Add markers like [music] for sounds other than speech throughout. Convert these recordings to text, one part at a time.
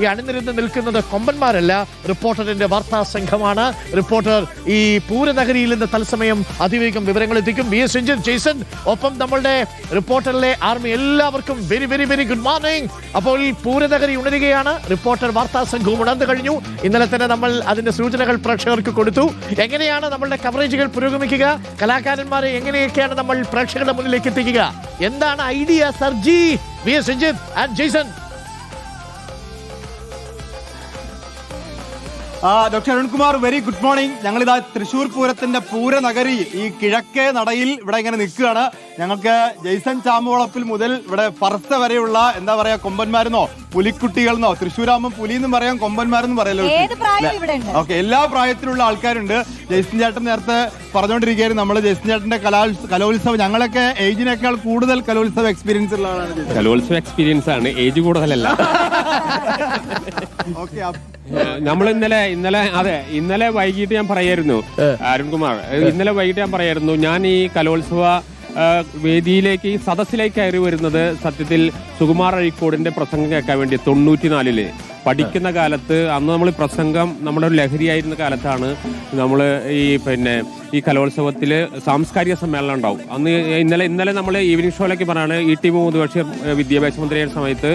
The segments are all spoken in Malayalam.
ഈ അണിനിരുന്ന് നിൽക്കുന്നത് കൊമ്പന്മാരല്ല റിപ്പോർട്ടറിന്റെ വാർത്താ സംഘമാണ്. റിപ്പോർട്ടർ ഈ പൂരനഗരിയിൽ നിന്ന് തത്സമയം അതിവേഗം വിവരങ്ങൾ എത്തിക്കും. ബി എസ് എഞ്ചിൻ ജെയ്സൺ ഒപ്പം നമ്മളുടെ റിപ്പോർട്ടറിലെ ആർമി എല്ലാവർക്കും very very very good morning. അപ്പോൾ ഈ പൂരനഗരി ഉണരുകയാണ്. റിപ്പോർട്ടർ വാർത്താ സംഘവും ഉണർന്നു കഴിഞ്ഞു. ഇന്നലെ തന്നെ നമ്മൾ അതിന്റെ സൂചനകൾ പ്രേക്ഷകർക്ക് കൊടുത്തു. എങ്ങനെയാണ് നമ്മളുടെ കവറേജുകൾ പുരോഗമിക്കുക? കലാകാരന്മാരെ എങ്ങനെയൊക്കെയാണ് നമ്മൾ പ്രേക്ഷകരുടെ മുന്നിലേക്ക് എത്തിക്കുക? എന്താണ് idea സർജി V S Ranjith and Jaison? Doctor Arunkumar very good morning ഞങ്ങളിതാ തൃശൂർ പൂരത്തിന്റെ പൂരനഗരി ഈ കിഴക്കേ നടയിൽ ഇവിടെ ഇങ്ങനെ നിൽക്കുകയാണ്. ഞങ്ങൾക്ക് ജെയ്സൺ ചാമ്പുവളപ്പിൽ മുതൽ ഇവിടെ പറത്ത വരെയുള്ള എന്താ പറയാ കൊമ്പന്മാരെന്നോ പുലിക്കുട്ടികളെന്നോ തൃശ്ശൂരാകുമ്പോൾ പുലി എന്നും പറയാം കൊമ്പന്മാരെന്നും പറയല്ലോ. ഓക്കെ എല്ലാ പ്രായത്തിലുള്ള ആൾക്കാരുണ്ട്. ജെയ്സൺ ചേട്ടൻ നേരത്തെ പറഞ്ഞുകൊണ്ടിരിക്കുകയായിരുന്നു നമ്മൾ ജെയ്സൺ ചേട്ടന്റെ കലാ കലോത്സവം ഞങ്ങളൊക്കെ ഏജിനേക്കാൾ കൂടുതൽ കലോത്സവ എക്സ്പീരിയൻസ് ഉള്ള ആളാണ് ജെയ്സൺ. കലോത്സവ എക്സ്പീരിയൻസ് ആണ്. ഏജ് കൂടുതലല്ല. [laughs] ഓക്കെ നമ്മൾ ഇന്നലെ ഇന്നലെ അതെ ഇന്നലെ വൈകിട്ട് ഞാൻ പറയായിരുന്നു. അരുൺകുമാർ ഇന്നലെ വൈകിട്ട് ഞാൻ പറയായിരുന്നു. ഞാൻ ഈ കലോത്സവ വേദിയിലേക്ക് സദസ്സിലേക്ക് കയറി വരുന്നത് സത്യത്തിൽ സുകുമാർ അഴീക്കോടിന്റെ പ്രസംഗം കേൾക്കാൻ വേണ്ടി തൊണ്ണൂറ്റിനാലിൽ. പഠിക്കുന്ന കാലത്ത് അന്ന് നമ്മൾ പ്രസംഗം നമ്മുടെ ഒരു ലഹരിയായിരുന്ന കാലത്താണ് നമ്മൾ ഈ പിന്നെ ഈ കലോത്സവത്തിൽ സാംസ്കാരിക സമ്മേളനം ഉണ്ടാവും. അന്ന് ഇന്നലെ ഇന്നലെ നമ്മൾ ഈവനിങ് ഷോയിലേക്ക് പറയാണ് ഇ ടി മുഹമ്മദ് ബഷീർ വിദ്യാഭ്യാസ മന്ത്രിയുടെ സമയത്ത്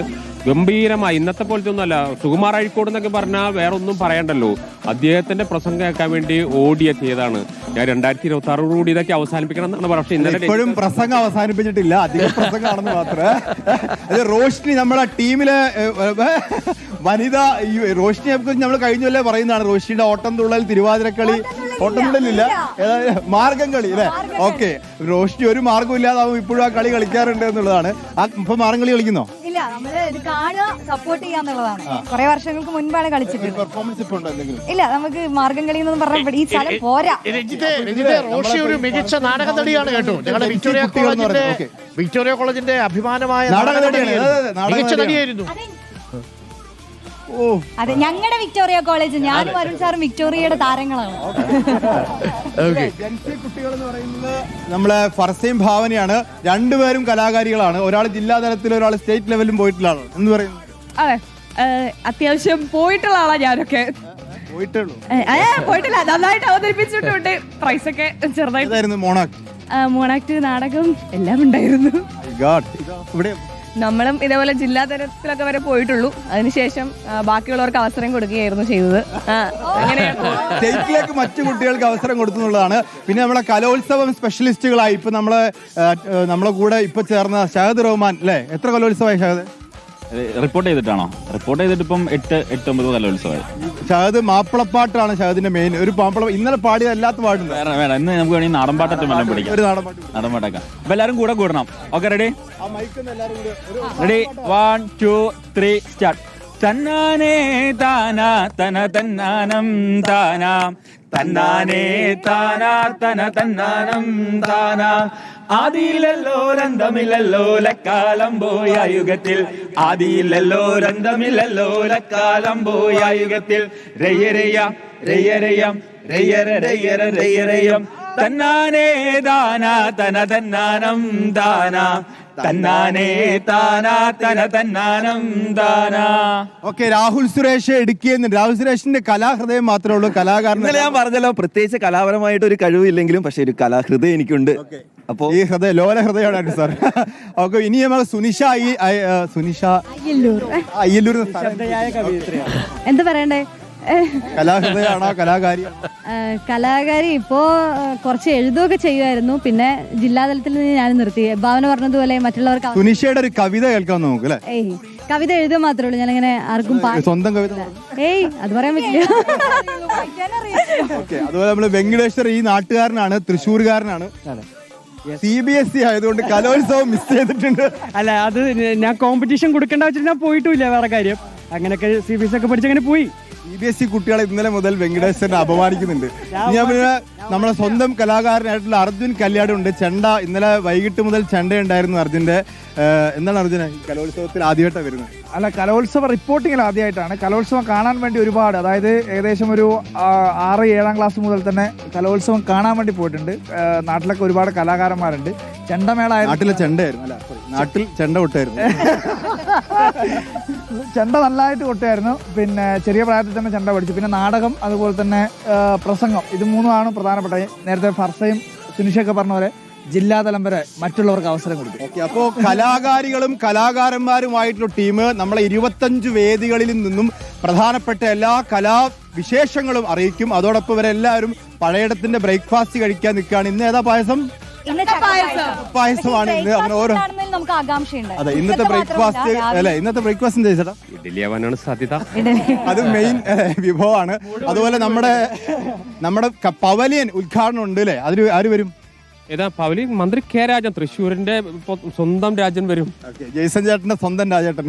ഗംഭീരമായി ഇന്നത്തെ പോലത്തെ ഒന്നുമല്ല സുകുമാർ അഴിക്കോട് എന്നൊക്കെ പറഞ്ഞാൽ വേറെ ഒന്നും പറയണ്ടല്ലോ. അദ്ദേഹത്തിന്റെ പ്രസംഗം കേൾക്കാൻ വേണ്ടി ഓടിയെത്തിയതാണ് ഞാൻ രണ്ടായിരത്തി ഇരുപത്തി ആറോട് കൂടി ഇതൊക്കെ അവസാനിപ്പിക്കണം എന്നാണ് പക്ഷേ ഇന്നലെ ഇപ്പോഴും പ്രസംഗം അവസാനിപ്പിച്ചിട്ടില്ല. അധികം പ്രസംഗമാണെന്ന് മാത്രമേ. റോഷ്നി നമ്മളെ ടീമിലെ വനിത ഈ റോഷ്നിയെ കുറിച്ച് നമ്മൾ കഴിഞ്ഞല്ലേ പറയുന്നതാണ്. റോഷിയുടെ ഓട്ടം തുള്ളൽ തിരുവാതിരക്കളി ഓട്ടം തുള്ളലില്ല. മാർഗം കളി അല്ലേ? ഓക്കെ. റോഷ്നി ഒരു മാർഗം ഇല്ലാതാവും ഇപ്പോഴും ആ കളി കളിക്കാറുണ്ട് എന്നുള്ളതാണ്. ആ ഇപ്പൊ മാർഗം കളി കളിക്കുന്നോ? ഇല്ല നമ്മൾ ഇത് കാണുക സപ്പോർട്ട് ചെയ്യാന്നുള്ളതാണ് കുറെ വർഷങ്ങൾക്ക് മുൻപാണ് കളിച്ചിട്ടുള്ളത്. പെർഫോമൻസ് ഇല്ല നമുക്ക് മാർഗം കളി എന്നൊന്നും പറഞ്ഞാൽ ഈ സ്ഥലം പോരാ. റോഷി ഒരു മികച്ച നാടക നടിയാണ് കേട്ടോ. ഞങ്ങളുടെ വിക്ടോറിയ കോളേജിന്റെ ഓക്കേ. വിക്ടോറിയ കോളേജിന്റെ അഭിമാനമായ നാടക. നടിയായിരുന്നു. അതെ, ഞങ്ങളുടെ വിക്ടോറിയ കോളേജ് ഞാനും. അരുൺ സാറും വിക്ടോറിയയുടെ താരങ്ങളാണ്. ഓക്കെ. ജൻസി കുട്ടികൾ എന്ന് പറയുന്നത് നമ്മളെ ഫർസയും ഭാവനയാണ്. രണ്ടുപേരും കലാകാരികളാണ്. ഒരാൾ ജില്ലാ തലത്തിൽ ഒരാൾ സ്റ്റേറ്റ് ലെവലിലും പോയിട്ടുള്ള ആളാണ് എന്ന് പറയുന്നത്. അതെ. അത്യാവശ്യം പോയിട്ടുള്ള ആളാ ഞാനൊക്കെ. പോയിട്ടില്ല. നന്നായിട്ട് അവതരിപ്പിച്ചിട്ടുണ്ട്. പ്രൈസ് ഒക്കെ ചെറുതായിട്ട് മോണാക്ട്? മോണാക്ട് നാടകം എല്ലാം ഉണ്ടായിരുന്നു. ഇവിടെ നമ്മളും ഇതേപോലെ ജില്ലാ തലത്തിലൊക്കെ വരെ പോയിട്ടുള്ളൂ. അതിനുശേഷം ബാക്കിയുള്ളവർക്ക് അവസരം കൊടുക്കുകയായിരുന്നു ചെയ്തത്. സ്റ്റേറ്റിലേക്ക് മറ്റു കുട്ടികൾക്ക് അവസരം കൊടുത്തുന്നുള്ളതാണ്. പിന്നെ നമ്മളെ കലോത്സവം സ്പെഷ്യലിസ്റ്റുകളായി ഇപ്പൊ നമ്മളെ നമ്മളെ കൂടെ ഇപ്പൊ ചേർന്ന ഷഹദ് റഹ്മാൻ അല്ലേ? എത്ര കലോത്സവമായി ഷഹദ്? റിപ്പോർട്ട് ചെയ്തിട്ടാണോ? റിപ്പോർട്ട് ചെയ്തിട്ട് ഇപ്പം എട്ട് എട്ട് ഒമ്പത് കലോത്സവമായി ഷഹദ് മാപ്പിളപ്പാട്ടാണ് ഷഹദിന്റെ മെയിൻ ഒരു മാപ്പിള ഇന്നലെ പാടിയ അല്ലാത്ത പാട്ടുണ്ട്. വേറെ വേണം ഇന്ന് നമുക്ക് വേണമെങ്കിൽ നാടൻ പാട്ടൊക്കെ വെള്ളം പിടിക്കാം. ഒരു നാടൻ പാട്ട് നാടൻ പാട്ടൊക്കെ. അപ്പൊ എല്ലാവരും കൂടെ കൂടണം. ഓക്കെ റെഡി ആ മൈക്കൊന്ന് എല്ലാവരും കൂടി ഒരു ready one two three start തന്നാനേ താനാ തന തന്നാനം താനാം. തന്നാനേ താനാ തന തന്നാനം താനാം. ആദിയിലല്ലോ ലക്കാലം പോയ യുഗത്തിൽ. ആദിയിലല്ലോ രന്തമില്ലല്ലോ ലക്കാലം പോയ യുഗത്തിൽ. രയ്യരയ്യം രയ്യര രയ്യര രയ്യരയ്യം തന്നാനേ ദാന തന തന്നാനം ദാനാ തന്നാനേ താനാ തന തന്നാനം ദാനാ ഓക്കെ രാഹുൽ സുരേഷ് ഇടുക്കിയെന്നുണ്ട് രാഹുൽ സുരേഷിന്റെ കലാഹൃദയം മാത്രമേ ഉള്ളൂ കലാകാരൻ ഇന്നലെ ഞാൻ പറഞ്ഞല്ലോ പ്രത്യേകിച്ച് കലാപരമായിട്ട് ഒരു കഴിവില്ലെങ്കിലും പക്ഷെ ഒരു കലാഹൃദയം എനിക്കുണ്ട്. അപ്പോ ഈ ഹൃദയ ലോല ഹൃദയമാണ് സാർ. ഓക്കെ ഇനി നമ്മൾ സുനിഷ ഈ ആ, സുനിഷ അയ്യല്ലൂർ. എന്ന സ്ഥലം. എന്താ പറയണ്ടേ? കലാഹൃദയാണോ കലാകാരി ഇപ്പോ കുറച്ച് എഴുതുകയൊക്കെ ചെയ്യുമായിരുന്നു. പിന്നെ ജില്ലാതലത്തിൽ നിന്ന് ഞാൻ നിർത്തി. ഭാവന പറഞ്ഞതുപോലെ മറ്റുള്ളവർക്ക് അവ- സുനിഷയുടെ ഒരു കവിത കേൾക്കാൻ നമുക്ക് അല്ലെ? ഏയ് കവിത എഴുതുക മാത്രമേ ഉള്ളൂ. ഞാനിങ്ങനെ ആർക്കും പാ- സ്വന്തം കവിത ഏയ് അത് പറയാൻ പറ്റില്ല. ഓക്കെ അതുപോലെ നമ്മൾ വെങ്കടേശ്വർ ഈ നാട്ടുകാരനാണ് തൃശ്ശൂർകാരനാണ്. സി ബി എസ് E ആയതുകൊണ്ട് കലോത്സവം മിസ് ചെയ്തിട്ടുണ്ട്. അല്ല അത് ഞാൻ കോമ്പറ്റീഷൻ കൊടുക്കേണ്ട വെച്ചിട്ട് ഞാൻ പോയിട്ടുമില്ല വേറെ കാര്യം. അങ്ങനെയൊക്കെ സി ബി എസ് ഒക്കെ പഠിച്ചങ്ങനെ പോയി. C B S E E കുട്ടികളെ ഇന്നലെ മുതൽ വെങ്കടേശ്വരനെ അപമാനിക്കുന്നുണ്ട്. ഞാൻ പിന്നെ നമ്മളെ സ്വന്തം കലാകാരനായിട്ടുള്ള അർജുൻ കല്യാടുണ്ട്. ചെണ്ട ഇന്നലെ വൈകിട്ട് മുതൽ ചെണ്ട ഉണ്ടായിരുന്നു അർജുന്റെ എന്താണ് അർജുന? കലോത്സവത്തിൽ ആദ്യമായിട്ടാണ് വരുന്നത്. അല്ല കലോത്സവ റിപ്പോർട്ടിങ്ങിൽ ആദ്യമായിട്ടാണ്. കലോത്സവം കാണാൻ വേണ്ടി ഒരുപാട് അതായത് ഏകദേശം ഒരു ആറ് ഏഴാം ക്ലാസ് മുതൽ തന്നെ കലോത്സവം കാണാൻ വേണ്ടി പോയിട്ടുണ്ട്. നാട്ടിലൊക്കെ ഒരുപാട് കലാകാരന്മാരുണ്ട്. ചെണ്ടമേള ആയിരുന്നു. നാട്ടിലെ ചെണ്ടയായിരുന്നു അല്ല sorry, നാട്ടിൽ ചെണ്ട കൊട്ടായിരുന്നു ചെണ്ട നല്ലതായിട്ട് കൊട്ടായിരുന്നു പിന്നെ ചെറിയ പ്രായത്തിൽ തന്നെ ചെണ്ട പഠിച്ചു പിന്നെ നാടകം അതുപോലെ തന്നെ ആ, പ്രസംഗം. ഇത് മൂന്നുമാണ് പ്രധാനപ്പെട്ട നേരത്തെ ഫർസയും സുനിഷയൊക്കെ പറഞ്ഞ പോലെ ജില്ലാതലം വരെ മറ്റുള്ളവർക്ക് അവസരം കൊടുക്കും. ഓക്കെ അപ്പോ കലാകാരികളും കലാകാരന്മാരുമായിട്ടുള്ള ടീം നമ്മളെ ഇരുപത്തഞ്ച് വേദികളിൽ നിന്നും പ്രധാനപ്പെട്ട എല്ലാ കലാ വിശേഷങ്ങളും അറിയിക്കും. അതോടൊപ്പം ഇവരെല്ലാവരും പഴയടത്തിന്റെ ബ്രേക്ക്ഫാസ്റ്റ് കഴിക്കാൻ നിൽക്കുകയാണ്. ഇന്ന് ഏതാ പായസം? പായസമാണ് ഇന്ന് അങ്ങനെ ഓരോ നമുക്ക് ആകാംക്ഷയുണ്ട്. അതെ ഇന്നത്തെ ബ്രേക്ക്ഫാസ്റ്റ് അല്ലെ ഇന്നത്തെ ബ്രേക്ക്ഫാസ്റ്റ് ചേട്ടാ? ഇഡലി ആവാനാണ് സാധ്യത. അത് മെയിൻ വിഭവമാണ്. അതുപോലെ നമ്മുടെ നമ്മുടെ പവലിയൻ ഉദ്ഘാടനം ഉണ്ട് അല്ലേ? അതിൽ ആര് വരും? ഏതാ പവലി മന്ത്രി കെ രാജൻ തൃശ്ശൂരിന്റെ സ്വന്തം രാജൻ വരും. ജെയ്സൺ ചേട്ടന്റെ സ്വന്തം രാജേട്ടൻ.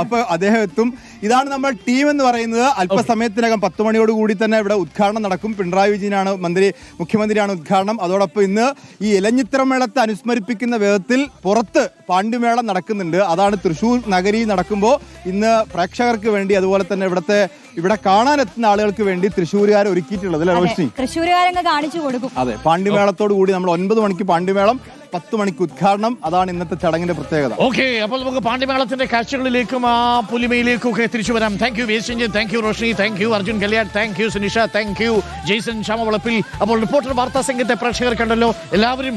അപ്പൊ അദ്ദേഹം എത്തും. ഇതാണ് നമ്മൾ ടീം എന്ന് പറയുന്നത്. അല്പസമയത്തിനകം പത്ത് മണിയോട് കൂടി തന്നെ ഇവിടെ ഉദ്ഘാടനം നടക്കും. പിണറായി വിജയനാണ് മന്ത്രി മുഖ്യമന്ത്രിയാണ് ഉദ്ഘാടനം. അതോടൊപ്പം ഇന്ന് ഈ ഇലഞ്ഞിത്തറമേളത്തെ അനുസ്മരിപ്പിക്കുന്ന വിധത്തിൽ പുറത്ത് പാണ്ഡ്യമേളം നടക്കുന്നുണ്ട്. അതാണ് തൃശ്ശൂർ നഗരി നടക്കുമ്പോൾ ഇന്ന് പ്രേക്ഷകർക്ക് വേണ്ടി അതുപോലെ തന്നെ ഇവിടുത്തെ ഇവിടെ കാണാനെത്തുന്ന ആളുകൾക്ക് വേണ്ടി തൃശ്ശൂരുകാർ ഒരുക്കിയിട്ടുള്ളത് അല്ലേ റോഷിനി? തൃശ്ശൂരുകാരങ്ങ് കാണിച്ചു കൊടുക്കും. അതെ പാണ്ഡ്യമേളത്തോടു കൂടി നമ്മൾ ഒൻപത് മണിക്ക് പാണ്ഡ്യമേളം പത്ത് മണിക്ക് ഉദ്ഘാടനം. അതാണ് ഇന്നത്തെ ചടങ്ങിന്റെ പ്രത്യേകത. ഓക്കെ അപ്പോൾ നമുക്ക് പാണ്ഡ്യമേളത്തിന്റെ കാഴ്ചകളിലേക്കും ആ പുലിമയിലേക്കും ഒക്കെ തിരിച്ചു വരാം. Thank you വേസ്റ്റഞ്ചൻ thank you Roshni thank you Arjun Kalyan thank you Sunisha thank you Jaison ശ്യാമവളപ്പിൽ അപ്പോൾ റിപ്പോർട്ടർ വാർത്താ സംഘത്തെ പ്രേക്ഷകർ കണ്ടല്ലോ. എല്ലാവരും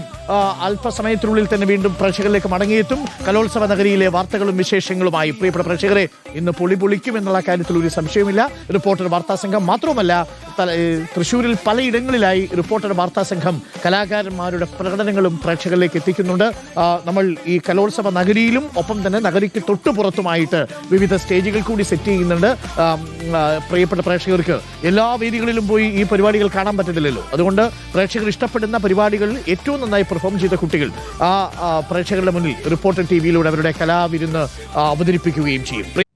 അല്പസമയത്തിനുള്ളിൽ തന്നെ വീണ്ടും പ്രേക്ഷകരിലേക്ക് മടങ്ങിയെത്തും. കലോത്സവ നഗരിയിലെ വാർത്തകളും വിശേഷങ്ങളുമായി. പ്രിയപ്പെട്ട പ്രേക്ഷകരെ ഇന്ന് പൊളി പൊളിക്കും എന്നുള്ള കാര്യത്തിൽ ഒരു സംശയമില്ല റിപ്പോർട്ടർ വാർത്താ സംഘം മാത്രവുമല്ല തൃശ്ശൂരിൽ പലയിടങ്ങളിലായി റിപ്പോർട്ടർ വാർത്താ സംഘം കലാകാരന്മാരുടെ പ്രകടനങ്ങളും പ്രേക്ഷകരിലേക്ക് എത്തിക്കുന്നുണ്ട്. നമ്മൾ ഈ കലോത്സവ നഗരിയിലും ഒപ്പം തന്നെ നഗരിക്ക് തൊട്ടുപുറത്തുമായിട്ട് വിവിധ സ്റ്റേജുകൾ കൂടി സെറ്റ് ചെയ്യുന്നുണ്ട്. പ്രിയപ്പെട്ട പ്രേക്ഷകർക്ക് എല്ലാ വേദികളിലും പോയി ഈ പരിപാടികൾ കാണാൻ പറ്റുന്നില്ലല്ലോ അതുകൊണ്ട് പ്രേക്ഷകർ ഇഷ്ടപ്പെടുന്ന പരിപാടികൾ ഏറ്റവും നന്നായി പെർഫോം ചെയ്ത കുട്ടികൾ ആ പ്രേക്ഷകരുടെ മുന്നിൽ റിപ്പോർട്ടർ ടി വിയിലൂടെ അവരുടെ കലാവിരുന്ന് അവതരിപ്പിക്കുകയും ചെയ്യും.